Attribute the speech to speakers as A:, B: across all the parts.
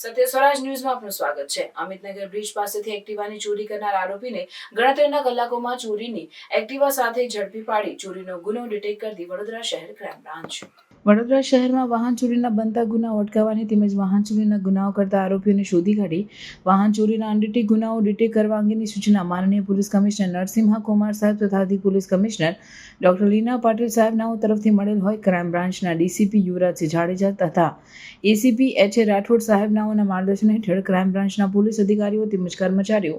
A: સત્ય સ્વરાજ ન્યૂઝમાં આપનું સ્વાગત છે. અમિતનગર બ્રિજ પાસેથી એક્ટિવાની ચોરી કરનાર આરોપીને ગણતરીના કલાકોમાં ચોરીની એક્ટિવા સાથે ઝડપી પાડી ચોરીનો ગુનો ડિટેક્ટ કરતી વડોદરા શહેર ક્રાઇમ બ્રાન્ચ. વડોદરા શહેરમાં વાહન ચોરીના બનતા ગુનાઓ અટકાવવાની તેમજ વાહન ચોરીના ગુનાઓ કરતા આરોપીઓને શોધી કાઢી વાહન ચોરીના અનડિટેક ગુનાઓ ડિટેક કરવા અંગેની સૂચના માનનીય પોલીસ કમિશનર નરસિંહા કુમાર સાહેબ તથા અધિક police commissioner doctor Leena Patil સાહેબનાઓ તરફથી મળેલ હોય ક્રાઇમ બ્રાન્ચના ડીસીપી યુવરાજસિંહ જાડેજા તથા એસીપી એચ એ રાઠોડ સાહેબનાઓના માર્ગદર્શન હેઠળ ક્રાઇમ બ્રાન્ચના પોલીસ અધિકારીઓ તેમજ કર્મચારીઓ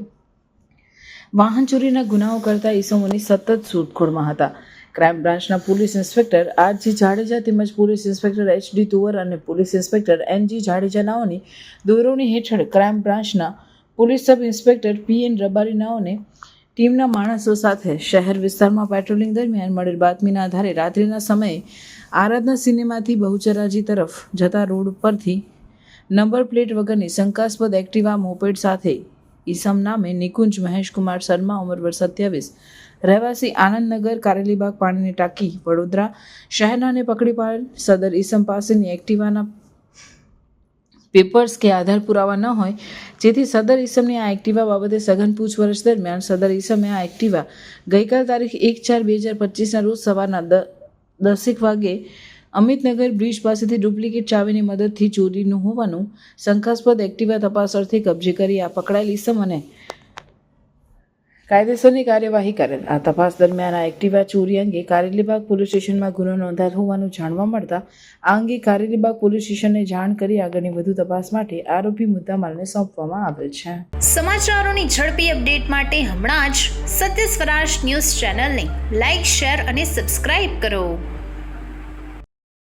A: વાહન ચોરીના ગુનાઓ કરતા ઈસમોની સતત શોધખોળમાં હતા. ક્રાઇમ બ્રાન્ચના પોલીસ ઇન્સ્પેક્ટર આર જાડેજા તેમજ police inspector H D Tuvar અને police inspector N G Jadeja નાઓની દોરવણી હેઠળ ક્રાઇમ બ્રાન્ચના police sub inspector P N Rabari નાઓને ટીમના માણસો સાથે શહેર વિસ્તારમાં પેટ્રોલિંગ દરમિયાન મળેલ બાતમીના આધારે રાત્રિના સમયે આરાધના સિનેમાથી બહુચરાજી તરફ જતા રોડ પરથી નંબર પ્લેટ વગરની શંકાસ્પદ એક્ટિવા મોપેડ સાથે ઈસમ નામે નિકુંજ મહેશકુમાર શર્મા, ઉંમર વર્ષ સત્યાવીસ. રહેવાસી આનંદનગર, કારેલીબાગ પાણીની ટાંકી વડોદરા શહેરનાને પકડી પાડેલ સદર ઈસમ પાસેની એક્ટિવાના પેપર્સ કે આધાર પુરાવા ન હોય, જેથી સદર ઈસમની આ એક્ટિવા બાબતે સઘન પૂછપરછ દરમિયાન સદર ઈસમે આ એક્ટિવા ગઈકાલ તારીખ એક ચાર બે હજાર પચીસના રોજ સવારના દસેક વાગે અમિતનગર બ્રિજ પાસેથી ડુપ્લિકેટ ચાવીની મદદથી ચોરીનું હોવાનું શંકાસ્પદ એક્ટિવા તપાસ અર્થે કબજે કરી આ પકડાયેલ ઈસમ અને કાયદેસરની કાર્યવાહી કરેલ આ તપાસ દરમિયાન આ એક્ટિવા ચોરી અંગે કારેલીબાગ પોલીસ સ્ટેશનમાં ગુનો નોંધાયેલ હોવાનું જાણવા મળતા આ અંગે કારેલીબાગ પોલીસ સ્ટેશનને જાણ કરી આગળની વધુ તપાસ માટે આરોપી મુદ્દામાલને સોંપવામાં આવેલ છે.
B: સમાચારોની ઝડપી અપડેટ માટે હમણાં જ સત્ય સ્વરાજ ન્યૂઝ ચેનલને લાઇક શેર અને સબસ્ક્રાઇબ કરો.